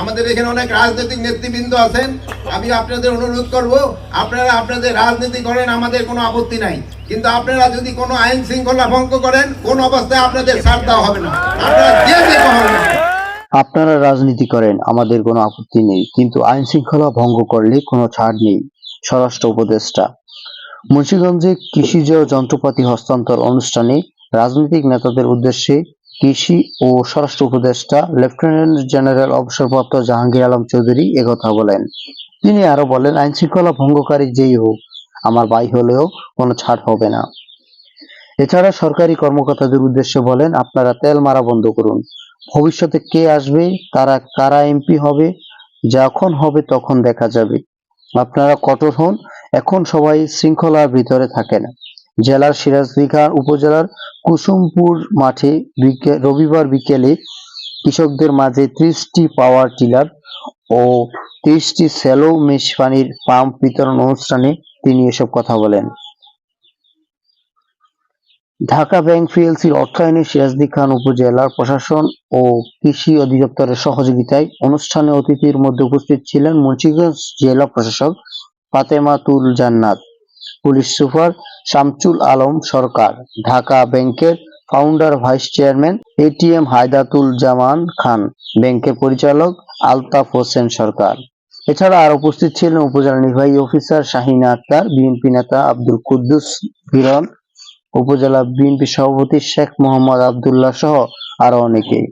আমাদের এখানে অনেক রাজনৈতিক নেতৃবৃন্দ আছেন। আমি আপনাদের অনুরোধ করব, আপনারা আপনাদের রাজনীতি করেন, আমাদের কোনো আপত্তি নাই। কিন্তু আপনারা যদি কোনো আইন শৃঙ্খলা ভঙ্গ করেন, কোন অবস্থায় আপনাদের ছাড় দেওয়া হবে না। আপনারা যে যে হবে আপনারা রাজনীতি করেন, আমাদের কোনো আপত্তি নেই। কিন্তু আইন শৃঙ্খলা ভঙ্গ করলে কোনো ছাড় নেই, স্বরাষ্ট্র উপদেষ্টা। মুন্সিগঞ্জে কৃষিজ যন্ত্রপাতি হস্তান্তর অনুষ্ঠানে রাজনৈতিক নেতাদের উদ্দেশ্যে কৃষি ও স্বরাষ্ট্র উপদেষ্টা লেফটেন্যান্ট জেনারেল অবসরপ্রাপ্ত জাহাঙ্গীর আলম চৌধুরী একথা বলেন। তিনি আরও বলেন আইন শৃঙ্খলা ভঙ্গকারী যেই হোক, আমার ভাই হলেও কোনো ছাড় হবে না। এছাড়া সরকারি কর্মকর্তাদের উদ্দেশ্যে বলেন, আপনারা তেল মারা বন্ধ করুন। ভবিষ্যতে কে আসবে, তারা কারা এমপি হবে, যখন হবে তখন দেখা যাবে। আপনারা কঠোর হন, এখন সবাই শৃঙ্খলার ভিতরে থাকেন। জেলার সিরাজদিঘা উপজেলার কুসুমপুর মাঠে রবিবার বিকেলে কৃষকদের মাঝে ত্রিশটি পাওয়ার টিলার ও ত্রিশটি সেলো মেশ পানির পাম্প বিতরণ অনুষ্ঠানে তিনি এসব কথা বলেন। ঢাকা ব্যাংক পিএলসির অর্থায়নে সিরাজদি খান উপজেলার প্রশাসন ও কৃষি অধিদপ্তরের সহযোগিতায় অনুষ্ঠানে অতিথির মধ্যে উপস্থিত ছিলেন মুন্সিগঞ্জ জেলা প্রশাসক ফাতেমাতুল জান্নাত। পুলিশ সুপার শামচুল আলম সরকার, ঢাকা ব্যাংকের founder vice chairman ATM Haydatul Zaman Khan, ব্যাংকের পরিচালক আলতাফ হোসেন সরকার। এছাড়া আর উপস্থিত ছিলেন উপজেলা নির্বাহী অফিসার শাহিনা আক্তার বিএনপি নেতা আব্দুল কুদ্দুস বিরন, উপজেলা বিএনপি সভাপতি শেখ মোহাম্মদ আবদুল্লাহ সহ আরও অনেকেই।